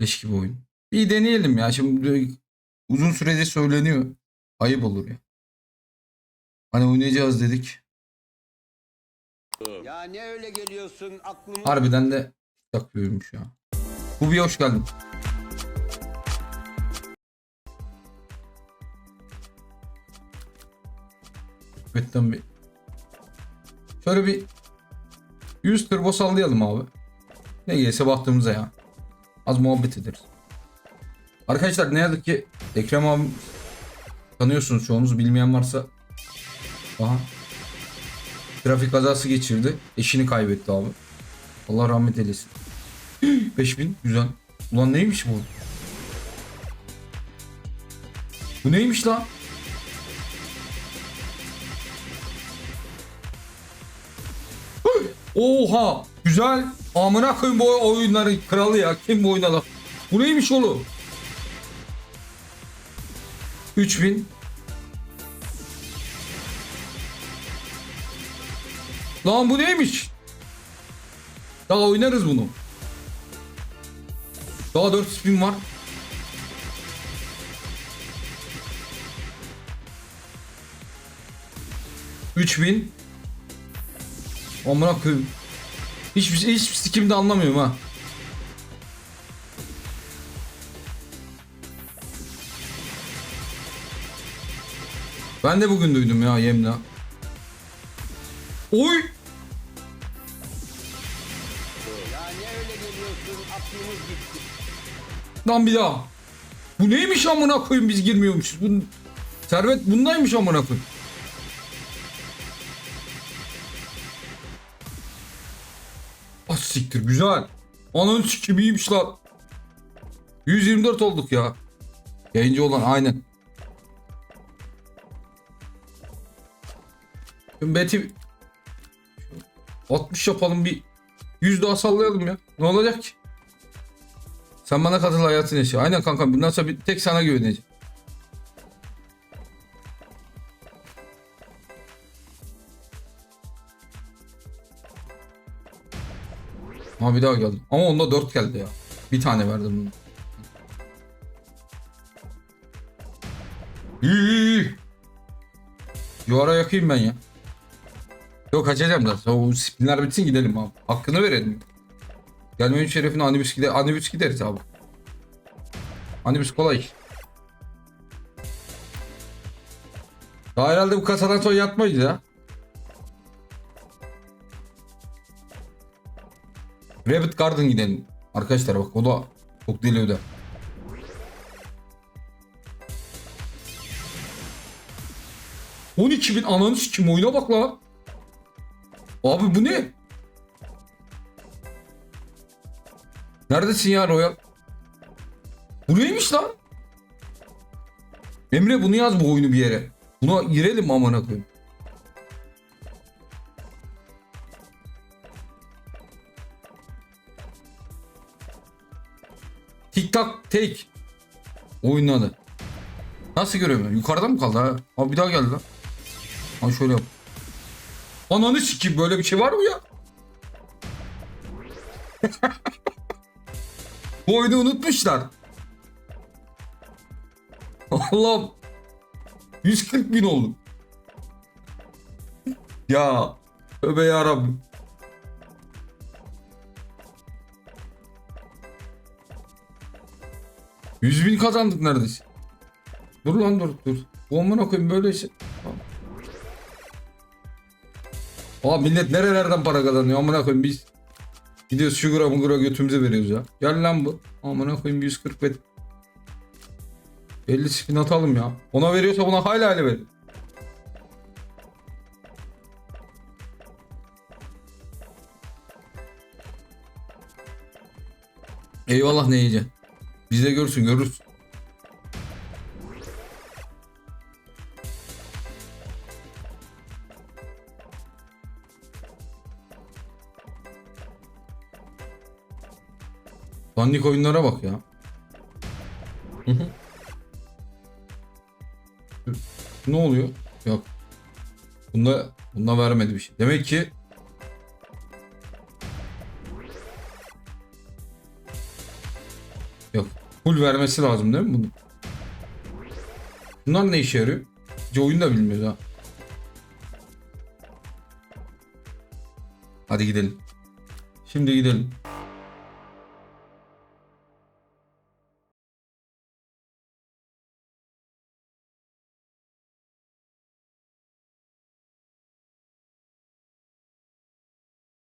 Leş gibi oyun. İyi deneyelim ya. Şimdi uzun süredir söyleniyor. Ayıp olur ya. Hani oynayacağız dedik. Ya ne öyle geliyorsun aklım Harbiden de tak büyümüş ya. Hubi'ye hoş geldin. Hikmetten bir şöyle bir 100 turbo sallayalım abi. Ne gelse baktığımıza ya. Az muhabbet ederiz. Arkadaşlar ne yazık ki Ekrem abi tanıyorsunuz çoğunuz bilmeyen varsa Aha. Trafik kazası geçirdi. Eşini kaybetti abi. Allah rahmet eylesin. 5000 güzel. Ulan neymiş bu? Bu neymiş lan? Oha! Güzel. Amına koyayım bu oyunların kralı ya. Kim bu oynadı? Bu neymiş oğlum? 3000 Lan bu neymiş? Daha oynarız bunu. Daha 4 spin var. Üç bin. Amına koyayım. Hiçbir şey, hiçbir sikimde anlamıyorum ha. Ben de bugün duydum ya Yemna. Oy! Lan bir daha. Bu neymiş amına koyayım biz girmiyormuşuz. Bu servet bundaymış amına koyayım. Siktir güzel. Ananı sikim iyiymiş lan. 124 olduk ya. Yayıncı olan aynen. Betty 60 yapalım bir 100 daha sallayalım ya. Ne olacak ki? Sen bana katıl hayatını yaşa. Aynen kanka bundan sonra bir tek sana güveneceğim. Ha bir daha geldi. Ama onda 4 geldi ya. Bir tane verdim bunu. İyi. Yuvara yakayım ben ya. Yok kaçacağım da. O spinler bitsin gidelim abi. Hakkını verelim. Gelmenin şerefine anibüs gider. Anibüs gideriz abi. Anibüs kolay. Daha herhalde bu kasadan sonra yatmayız ya. Rabbit Garden gidelim. Arkadaşlar bak o da çok deli öde. On iki bin ananı sikim oyuna bak la. Abi bu ne? Neredesin ya Royal? Bu neymiş lan? Emre bunu yaz bu oyunu bir yere. Buna girelim amına koyayım. Tik tak take. Oyunun adı. Nasıl göremiyorum? Yukarıdan mı kaldı ha? Abi bir daha geldi lan. Ha şöyle yap. Ananı sikeyim böyle bir şey var mı ya? Bu oyunu unutmuşlar. Allah'ım. 140 bin oldu. Ya. Tövbe yarabbim. Yüz bin kazandık neredeyse. Dur lan dur dur. Amına koyayım böyle şey. Aa millet nerelerden para kazanıyor amına koyayım biz. Gidiyoruz Sugar'a mugura götümüze veriyoruz ya. Gel lan bu. Amına koyayım 140 bet. 50 spin atalım ya. Ona veriyorsa buna hala hala ver. Eyvallah ne yiyeceksin. Biz de görsün görürüz. Dandik oyunlara bak ya. Ne oluyor? Yok. Bunda, bunda vermedi bir şey. Demek ki Full vermesi lazım değil mi bunu? Bunlar ne işe yarıyor? Hiç oyun da bilmiyoruz ha. Hadi gidelim. Şimdi gidelim.